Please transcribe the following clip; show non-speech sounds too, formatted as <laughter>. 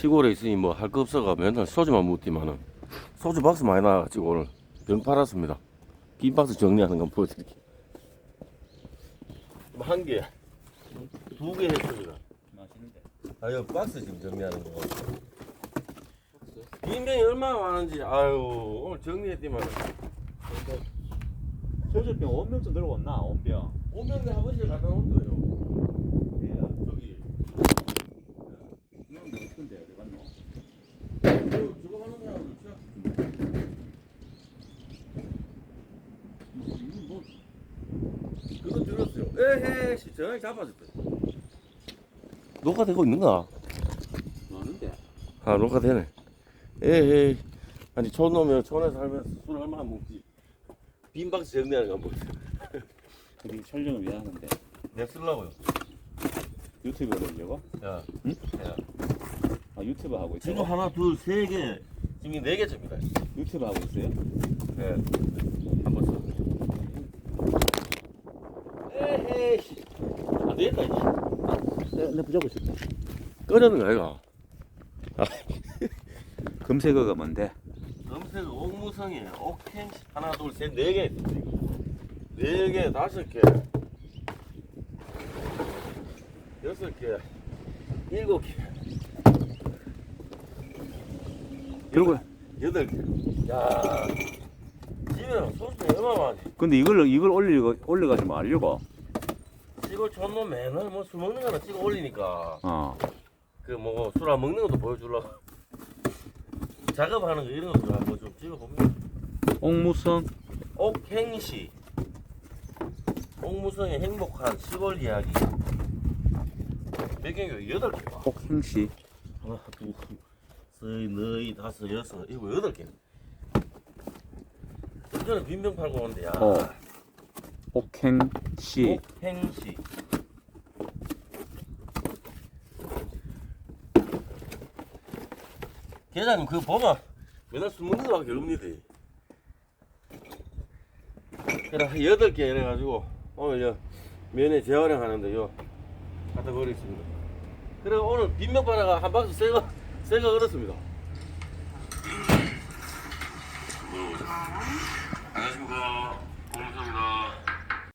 시골에 있으니 뭐 할 거 없어가 맨날 소주만 먹지만은 소주 박스 많이 나가지고 오늘 병 팔았습니다. 빈 박스 정리하는 건 보여드릴게요. 뭐한 개, 두 개 했습니다. 맛있는데. 아, 이거 박스 지금 정리하는 거. 빈 병이 얼마나 많은지, 아유, 오늘 정리했지만 소주병 원병 들고 왔나? 원병. 오면대 한 번씩 갖다 놓은 거예요. 저기, 이건 어떤데 어디 갔노? 저- 저거 하는 사람은 진짜 뭐, 그거 들었어요. 에헤, 씨, 전화기 잡아줬다. 녹화되고 있는가? 많은데. 아, 녹화되네. 에헤, 아니, 촌 오면 촌에 살면서 술 얼마나 먹지? 빈 박스 정리하는 거 보세요. 우리 촬영을 왜 하는데? 내가 쓰려고요. 유튜브 올리려고? 야, 응? 야. 아 유튜브 하고 있어. 지금 하나, 둘, 세 개, 지금 네 개째입니다. 유튜브 하고 있어요? 네. 한번 써. 에헤이, 씨. 안 되겠다, 이제. 내, 내 부자고 있어. 꺼내는 거야, 이거. <laughs> 금색어가 뭔데? 검색 옥무성이 옥행 하나, 둘, 셋, 네 개. 있어, 지금. 네 개, 다섯 개. 여섯 개. 일곱 개. 그리고 여덟 개. 야. 집에 소주 얼마 많지? 근데 이걸 이걸 올리고 올려가지고 뭐 하려고? 시골 촌놈 맨날 뭐 술 먹는 거나 찍어 올리니까. 어. 그 뭐 술 안 먹는 것도 보여주려고. <laughs> 작업하는 거 이런 것도 한번 좀 찍어봅니다. 옥무성? 옥행시. 옥무성의 행복한 시골 이야기. 배경이 여덟 개 봐. 옥행시. 하나 둘셋 너희 다섯 여섯. 일곱 여덟 개 전에 빈병 팔고 오는데 야. 어. 옥행시. 옥행시. 계장님 그거 보면 맨날 술 먹는 거밖에 없니다. 그래 한 여덟 개 이래가지고 오늘 요 면회 재활용 하는데 요 갖다 버리겠습니다. 그래 오늘 팔아가 한 박스 새거 새거 얻었습니다. 안녕하십니까. 고맙습니다